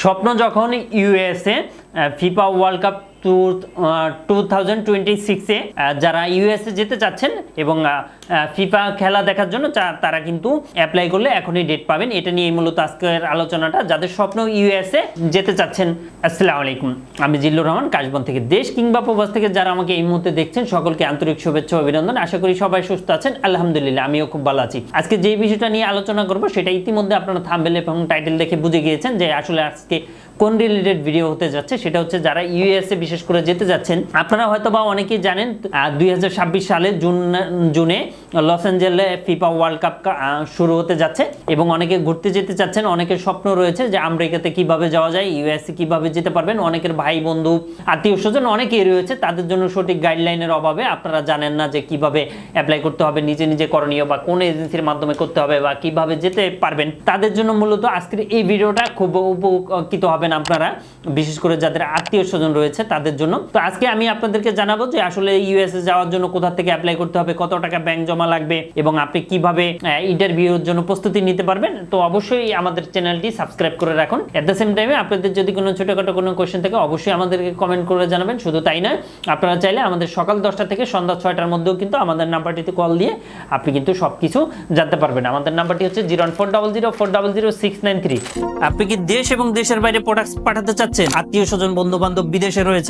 স্বপ্ন যখন USA FIFA World Cup two two thousand twenty সিক্সে যারা ইউএসএ যেতে চাচ্ছেন এবং ফিফা খেলা দেখার জন্য তারা কিন্তু অ্যাপ্লাই করলে এখনই ডেট পাবেন। এটা নিয়ে মূলত আজকের আলোচনাটা। যাদের স্বপ্ন ইউএসএ যেতে চাচ্ছেন, আসসালামু আলাইকুম। আমি জিল্লুর রহমান, কাশবন থেকে দেশ কিংবা প্রবাস থেকে যারা আমাকে এই মুহূর্তে দেখছেন, সকলকে আন্তরিক শুভেচ্ছা অভিনন্দন। আশা করি সবাই সুস্থ আছেন। আলহামদুলিল্লাহ, আমিও খুব ভালো আছি। আজকে যে বিষয়টা নিয়ে আলোচনা করব, সেটা ইতিমধ্যে আপনারা থাম্বেল এবং টাইটেল দেখে বুঝে গিয়েছেন যে আসলে আজকে কোন রিলেটেড ভিডিও হতে যাচ্ছে। সেটা হচ্ছে যারা ইউএসএ বিশেষ করে যেতে যাচ্ছেন। আপনারা হয়তো বা অনেকেই জানেন দুই সালে জুন, জুনে লস অ্যাঞ্জেলে ফিফা ওয়ার্ল্ড কাপ শুরু হতে যাচ্ছে এবং অনেকে ঘুরতে যেতে চাচ্ছেন। অনেকের স্বপ্ন রয়েছে যে আমেরিকাতে কীভাবে যাওয়া যায়, ইউএসএ কীভাবে যেতে পারবেন। অনেকের ভাই, বন্ধু, আত্মীয় স্বজন অনেকেই রয়েছে। তাদের জন্য সঠিক গাইডলাইনের অভাবে আপনারা জানেন না যে কীভাবে অ্যাপ্লাই করতে হবে, নিজে নিজে করণীয় বা কোন এজেন্সির মাধ্যমে করতে হবে বা কীভাবে যেতে পারবেন। তাদের জন্য মূলত আজকের এই ভিডিওটা খুব উপকৃত হবেন আপনারা। বিশেষ করে যাদের আত্মীয় স্বজন রয়েছে, তাদের জন্য। তো আজকে আমি আপনাদেরকে জানাব যে আসলে ইউএসএ যাওয়ার জন্য কোথা থেকে অ্যাপ্লাই করতে হবে, কত টাকা ব্যাংক জমা লাগবে এবং আপনি কীভাবে ইন্টারভিউর জন্য প্রস্তুতি নিতে পারবেন। তো অবশ্যই আমাদের চ্যানেলটি সাবস্ক্রাইব করে রাখুন। এট দ্য সেম টাইমে আপনাদের যদি কোনো ছোটোখাটো কোনো কোয়েশ্চেন থাকে, অবশ্যই আমাদেরকে কমেন্ট করে জানাবেন। শুধু তাই নয়, আপনারা চাইলে আমাদের সকাল দশটা থেকে সন্ধ্যা ছয়টার মধ্যেও কিন্তু আমাদের নাম্বারটিতে কল দিয়ে আপনি কিন্তু সব কিছু জানতে পারবেন। আমাদের নাম্বারটি হচ্ছে zero four double zero, four double zero, six nine three. আপনি কি দেশ এবং দেশের বাইরে প্রোডাক্ট পাঠাতে চাচ্ছেন? আত্মীয় স্বজন বন্ধু বান্ধব বিদেশে রয়েছে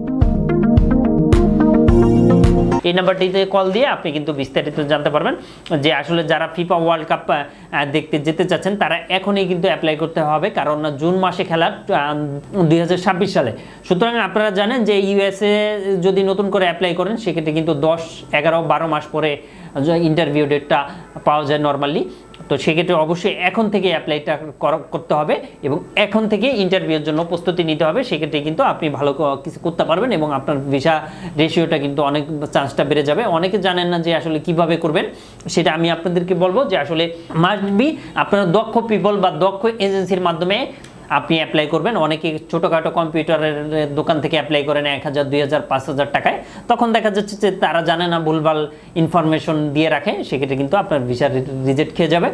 এই নাম্বারটিতে কল দিয়ে আপনি কিন্তু বিস্তারিত জানতে পারবেন যে আসলে যারা ফিফা ওয়ার্ল্ড কাপ দেখতে যেতে চাচ্ছেন, তারা এখনই কিন্তু অ্যাপ্লাই করতে হবে, কারণ জুন মাসে খেলা দুই হাজার ছাব্বিশ সালে। সুতরাং আপনারা জানেন যে ইউএসএ যদি নতুন করে অ্যাপ্লাই করেন, সেক্ষেত্রে কিন্তু দশ, এগারো, বারো মাস পরে ইন্টারভিউ ডেটটা পাওয়া যায় নর্মালি তো সেক্ষেত্রে অবশ্যই এখন থেকে অ্যাপ্লাইটা করতে হবে এবং এখন থেকে ইন্টারভিউর জন্য প্রস্তুতি নিতে হবে। সেক্ষেত্রে কিন্তু আপনি ভালো কিছু করতে পারবেন এবং আপনার ভিসা রেশিওটা কিন্তু অনেক চান্সটা বেড়ে যাবে। অনেকে জানেন না যে আসলে কীভাবে করবেন, সেটা আমি আপনাদেরকে বলব যে আসলে মাস্ট বি আপনার দক্ষ পিপল বা দক্ষ এজেন্সির মাধ্যমে আপনি অ্যাপ্লাই করবেন। অনেকে ছোটোখাটো কম্পিউটারের দোকান থেকে অ্যাপ্লাই করেন এক হাজার, দুই হাজার, পাঁচ হাজার টাকায়। তখন দেখা যাচ্ছে যে তারা জানে না, ভুলভাল ইনফরমেশন দিয়ে রাখে। সেক্ষেত্রে কিন্তু আপনার ভিসা রিজেক্ট খেয়ে যাবে।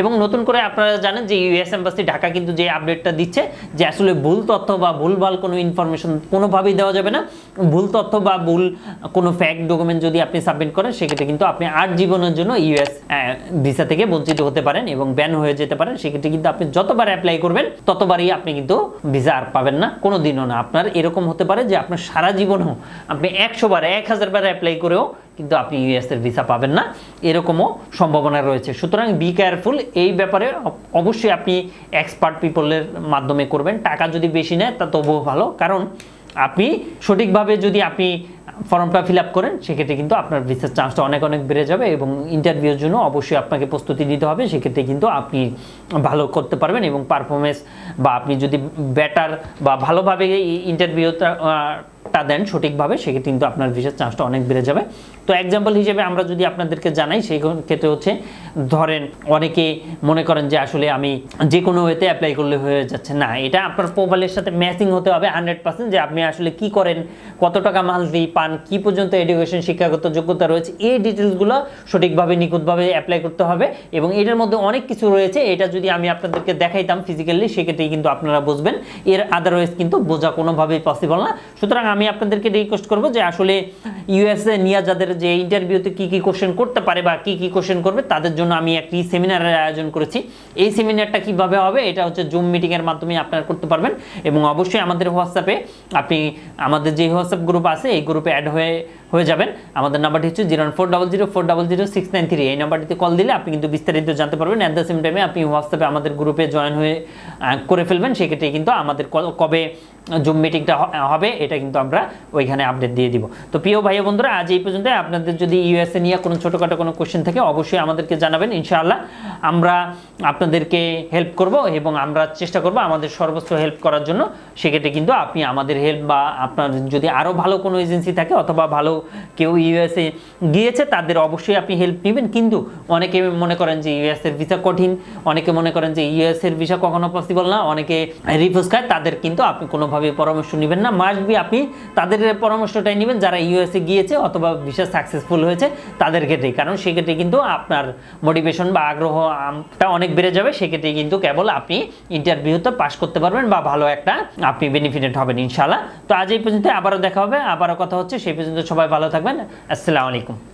এবং নতুন করে আপনারা জানেন যে ইউএস এম্বাসি ঢাকা কিন্তু যে আপডেটটা দিচ্ছে, যে আসলে ভুল তথ্য বা ভুলভাল কোনো ইনফরমেশন কোনোভাবেই দেওয়া যাবে না। ভুল তথ্য বা ভুল কোনো ফ্যাক্ট ডকুমেন্ট যদি আপনি সাবমিট করেন, সেক্ষেত্রে কিন্তু আপনি আর জীবনের জন্য ইউএস ভিসা থেকে বঞ্চিত হতে পারেন এবং ব্যান হয়ে যেতে পারেন। সেক্ষেত্রে কিন্তু আপনি যতবার অ্যাপ্লাই করবেন, ততবারই আপনি কিন্তু ভিসা আর পাবেন না কোনো দিনও না। আপনার এরকম হতে পারে যে আপনার সারা জীবনও আপনি একশো বার, এক হাজার বার অ্যাপ্লাই করেও কিন্তু আপনি ইউএস এর ভিসা পাবেন না। এরকমও সম্ভাবনা রয়েছে। সুতরাং বি কেয়ারফুল এই ব্যাপারে অবশ্যই আপনি এক্সপার্ট পিপলের মাধ্যমে করবেন। টাকা যদি বেশি নেয় তা তবুও ভালো। কারণ আপনি সঠিকভাবে যদি আপনি ফর্মটা ফিল আপ করেন সেক্ষেত্রে কিন্তু আপনার ভিসার চান্সটা অনেক অনেক বেড়ে যাবে এবং ইন্টারভিউর জন্য অবশ্যই আপনাকে প্রস্তুতি নিতে হবে। সেক্ষেত্রে কিন্তু আপনি ভালো করতে পারবেন এবং পারফরমেন্স বা আপনি যদি বেটার বা ভালোভাবে ইন্টারভিউটা টা দেন সঠিকভাবে সেক্ষেত্রে কিন্তু আপনার ভিসার চান্সটা অনেক বেড়ে যাবে। তো এক্সাম্পল হিসেবে আমরা যদি আপনাদেরকে জানাই, সেই ক্ষেত্রে হচ্ছে, ধরেন অনেকে মনে করেন যে আসলে আমি যে কোনো ওয়েতে অ্যাপ্লাই করলে হয়ে যাচ্ছে। না, এটা আপনার প্রোফাইলের সাথে ম্যাচিং হতে হবে হান্ড্রেড পার্সেন্ট যে আপনি আসলে কি করেন, কত টাকা মান্থলি পান, কি পর্যন্ত এডুকেশন শিক্ষাগত যোগ্যতা রয়েছে, এই ডিটেলসগুলো সঠিকভাবে, নিখুঁতভাবে অ্যাপ্লাই করতে হবে। এবং এটার মধ্যে অনেক কিছু রয়েছে, এটা যদি আমি আপনাদেরকে দেখাইতাম ফিজিক্যালি সেক্ষেত্রেই কিন্তু আপনারা বুঝবেন। এর আদারওয়াইজ কিন্তু বোঝা কোনোভাবেই পসিবল না। সুতরাং আমি আপনাদেরকে রিকোয়েস্ট করব যে আসলে ইউএসএ নিয়ে যাদের যে ইন্টারভিউতে কি কি কোশ্চেন করতে পারে বা কি কি কোশ্চেন করবে, তাদের জন্য আমি একটি সেমিনারের আয়োজন করেছি। এই সেমিনারটা কীভাবে হবে, এটা হচ্ছে জুম মিটিংয়ের মাধ্যমে আপনারা করতে পারবেন এবং অবশ্যই আমাদের হোয়াটসঅ্যাপে আপনি আমাদের যে হোয়াটসঅ্যাপ গ্রুপ আছে, এই গ্রুপে অ্যাড হয়ে হয়ে যাবেন। আমাদের নাম্বারটি হচ্ছে zero four double zero four double zero six nine three এই নাম্বারটিতে কল দিলে আপনি কিন্তু বিস্তারিত জানতে পারবেন। অ্যাট দ্য সেম টাইমে আপনি হোয়াটসঅ্যাপে আমাদের গ্রুপে জয়েন হয়ে করে ফেলবেন। সেক্ষেত্রে কিন্তু আমাদের কবে জুম মিটিংটা হবে, এটা কিন্তু আমরা ওইখানে আপডেট দিয়ে দিব। তো প্রিয় ভাই বন্ধুরা, আজ এই পর্যন্ত। আপনাদের যদি ইউএসএ নিয়ে কোনো ছোটোখাটো কোনো কোশ্চেন থাকে, অবশ্যই আমাদেরকে জানাবেন, ইনশাআল্লাহ। আমরা আপনাদেরকে হেল্প করব এবং আমরা চেষ্টা করব আমাদের সর্বোচ্চ হেল্প করার জন্য। সেক্ষেত্রে কিন্তু আপনি আমাদের হেল্প বা আপনার যদি আরও ভালো কোনো এজেন্সি থাকে অথবা ভালো কেউ ইউএসএ গিয়েছে, তাদের অবশ্যই আপনি হেল্প নেবেন। কিন্তু অনেকে মনে করেন যে ইউএসএর ভিসা কঠিন, অনেকে মনে করেন যে ইউএসএর ভিসা কখনো পসিবল না, অনেকে রিফিউজ খায়, তাদের কিন্তু আপনি কোনোভাবে কোনোভাবে পরামর্শ নেবেন না। মাস্ট বি আপনি তাদের পরামর্শটাই নেবেন, যারা ইউএসএ গিয়েছে অথবা ভিসা সাকসেসফুল হয়েছে, তাদের ক্ষেত্রে কারণ সেক্ষেত্রে কিন্তু আপনার মোটিভেশন বা আগ্রহটা অনেক বেড়ে যাবে। সেক্ষেত্রে কিন্তু কেবল আপনি ইন্টারভিউতে পাশ করতে পারবেন বা ভালো একটা আপনি বেনিফিটেড হবেন ইনশাল্লাহ তো আজ এই পর্যন্ত আবারও দেখা হবে, আবারও কথা হচ্ছে। সেই পর্যন্ত সবাই ভালো থাকবেন। আসসালামু আলাইকুম।